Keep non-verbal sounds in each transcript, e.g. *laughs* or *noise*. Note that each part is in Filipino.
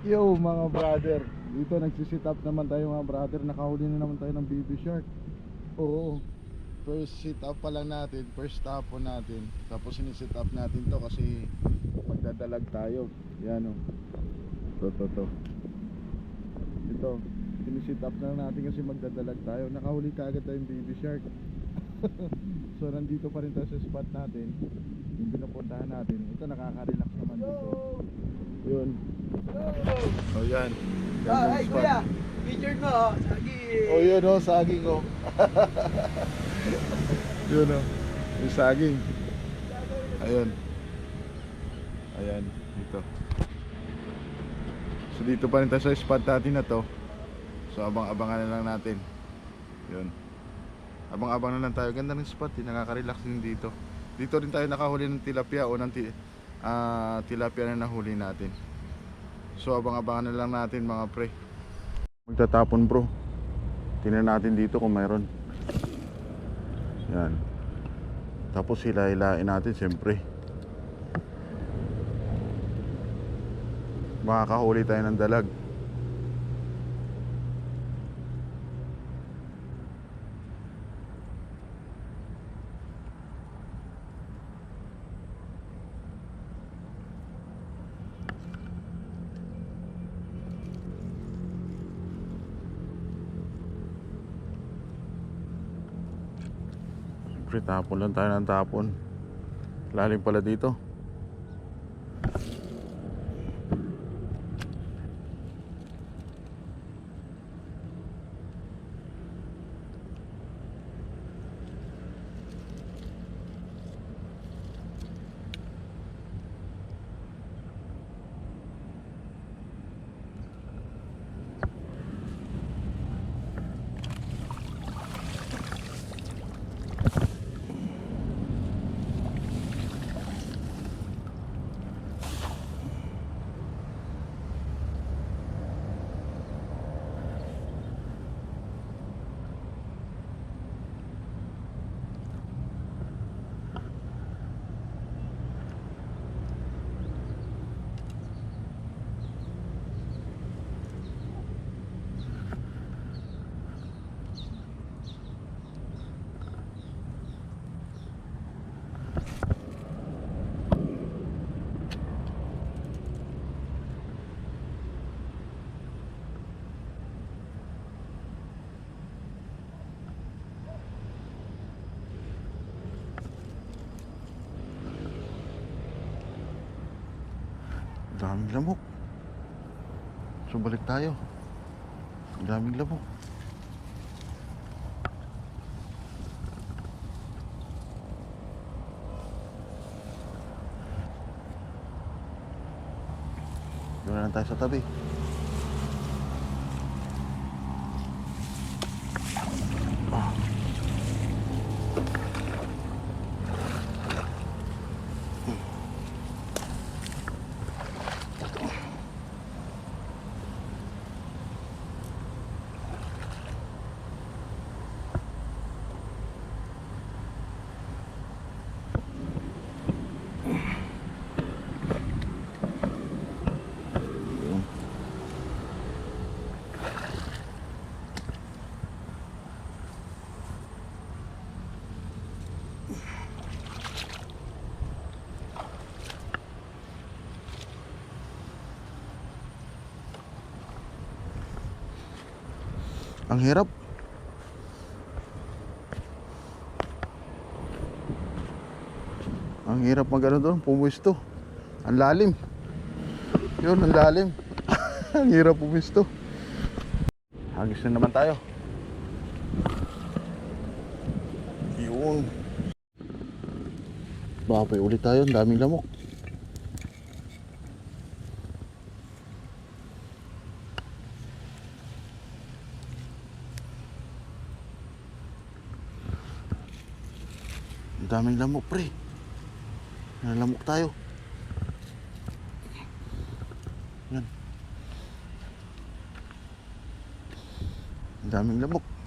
Yo mga brother, dito nagsisit up naman tayo mga brother, nakahuli na naman tayo ng baby shark. Oo. First sit up pa lang natin, first stop po natin. Tapos sinisit up natin to kasi magdadalag tayo. Yan o. To to to. Ito, sinisit up na lang natin kasi magdadalag tayo. Nakahuli ka agad tayong baby shark. *laughs* so nandito pa rin tayo sa spot natin. Yung pinupuntahan natin. Ito nakaka-relax naman dito. Yun. Oh yan. Yan Ah, ay kuya, featured mo oh. Sagi. Oh yun oh, saging oh. *laughs* yun oh. Yung saging. Ayun. Ayan, dito. So dito pa rin tayo sa spot natin na to. So abang-abangan na lang natin. Yun. Abang-abang na lang tayo. Ganda ng spot, eh. nakaka-relax din dito. Dito rin tayo nakahuli ng tilapia o ng ti- ah, tilapia na nahuli natin. So abang-abangan na lang natin mga pre. Magtatapon bro. Tingnan natin dito kung mayroon. Yan. Tapos hila-hilain natin siyempre. Makakahuli tayo ng dalag. Siyempre tapon lang tayo ng tapon. Lalim pala dito. Ang daming lamok. So balik tayo. Ang daming lamok. Doon na tayo sa tabi. Yun. Ang hirap. Ang hirap mag ano doon, pumuisto. Ang lalim. Yun, ang lalim. *laughs* ang hirap pumisto. Hagis na naman tayo. Yun. Baka pa ulit tayo, ang daming lamok. Daming lamok, pre. Nalamok tayo. Yan. Daming lamok.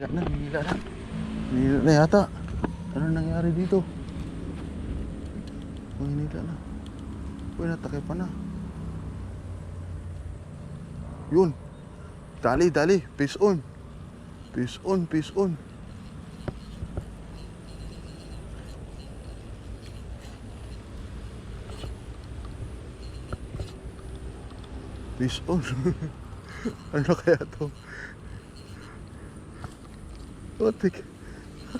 Wala na, hinila na. Hinila na yata. Ano nangyari dito? Oh, hinila na. Uy, natakay pa na. Yun. Dali, dali. Peace on. Peace on, peace on. Peace on. *laughs* ano kaya to? Otik.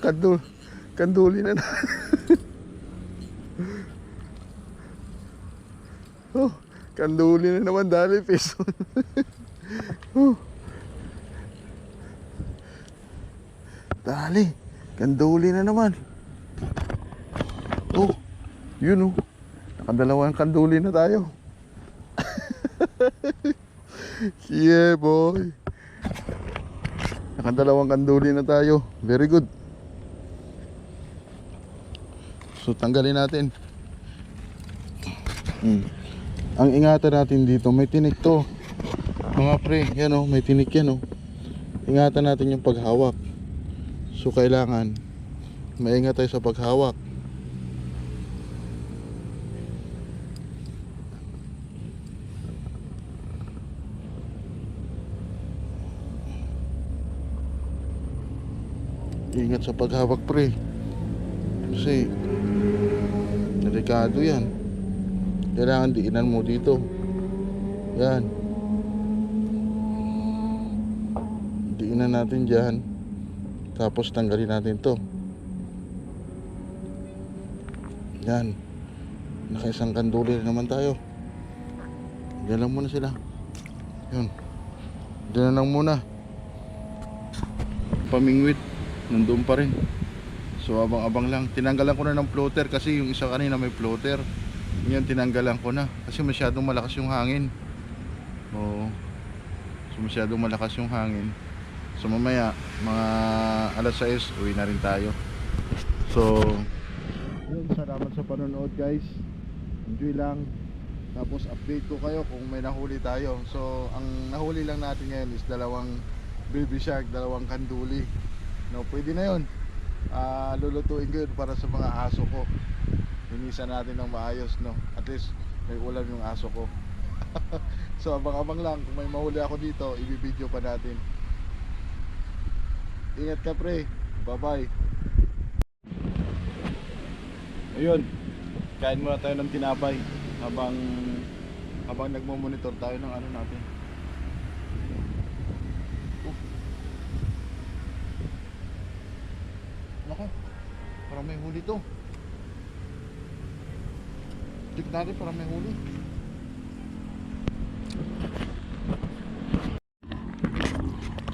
Kandul. Kanduli na na. *laughs* oh, kanduli na naman dali, on. *laughs* oh. Dali. Kanduli na naman. Oh, yun oh. Nakadalawang kanduli na tayo. *laughs* yeah, boy. Nakadalawang kanduli na tayo. Very good. So, tanggalin natin. Hmm. Ang ingatan natin dito, may tinik to. Mga pre, yan oh, may tinik yan oh. Ingatan natin yung paghawak. So, kailangan maingat tayo sa paghawak. Ingat sa paghawak pre. Kasi delikado yan. Kailangan diinan mo dito. Yan. Diinan natin dyan. Tapos tanggalin natin to. Yan. Nakaisang kanduli na naman tayo. Diyan lang muna sila. Yun. Diyan na lang muna. Pamingwit. Nandun pa rin. So abang-abang lang. Tinanggalan ko na ng floater kasi yung isa kanina may floater. Ngayon tinanggalan ko na kasi masyadong malakas yung hangin. Oo. So masyadong malakas yung hangin. So mamaya mga alas 6 uwi na rin tayo. So yun, salamat sa panonood guys. Enjoy lang. Tapos update ko kayo kung may nahuli tayo. So ang nahuli lang natin ngayon is dalawang baby shark, dalawang kanduli. No, pwede na 'yon. Ah, lulutuin ko yun para sa mga aso ko. Hinisa natin ng maayos, no. At least may ulam yung aso ko. *laughs* so abang-abang lang kung may mahuli ako dito, ibibideo pa natin. Ingat ka pre. Bye-bye. Ayun. Kain muna tayo ng tinapay habang habang nagmo-monitor tayo ng ano natin. Oh. Nako. Parang may huli to. Check natin parang may huli.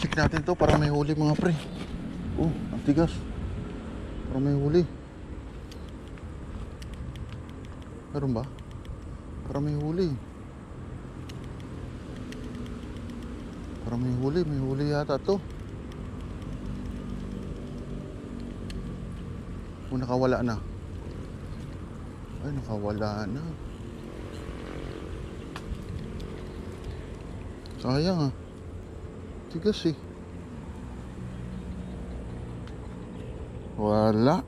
Check natin to para may huli mga pre. Oh, ang tigas. Para may huli. Meron ba? Para may huli. Para may huli, may huli yata to. Oh, nakawala na. Ay, nakawala na. Sayang ah. Tigas eh. Wala.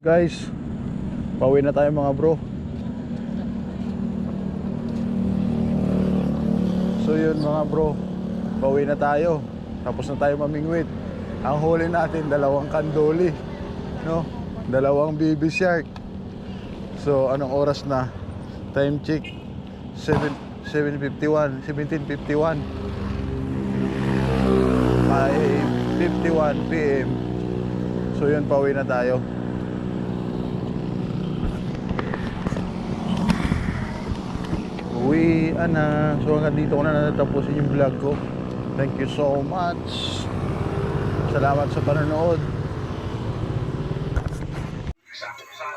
Guys, pauwi na tayo mga bro. So yun mga bro, pauwi na tayo. Tapos na tayo mamingwit. Ang huli natin, dalawang kandoli. No? Dalawang baby shark. So anong oras na? Time check 7 7:51, 17:51. May 51 PM. So yun, pauwi na tayo. Uwi na. So hanggang dito ko na natapusin yung vlog ko. Thank you so much. Salamat sa panonood.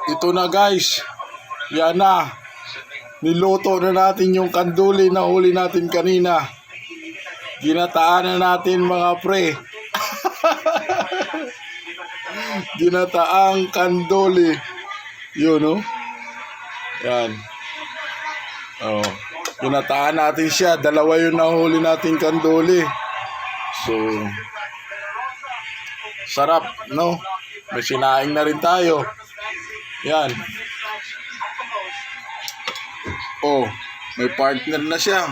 Ito na guys. Yan na. Niluto na natin yung kanduli na huli natin kanina. Ginataan na natin mga pre. *laughs* Ginataang kanduli. Yun no? Yan. Oh. Ginataan natin siya. Dalawa yung nahuli natin kanduli. So, Sarap, no? May sinaing na rin tayo. Yan. Oh, may partner na siya.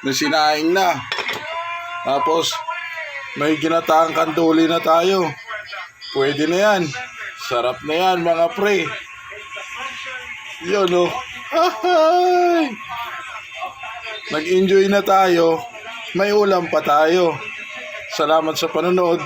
May sinaing na. Tapos, may ginataang kanduli na tayo. Pwede na yan. Sarap na yan, mga pre. Yun, oh. Ahay! Nag-enjoy na tayo. May ulam pa tayo. Salamat sa panonood.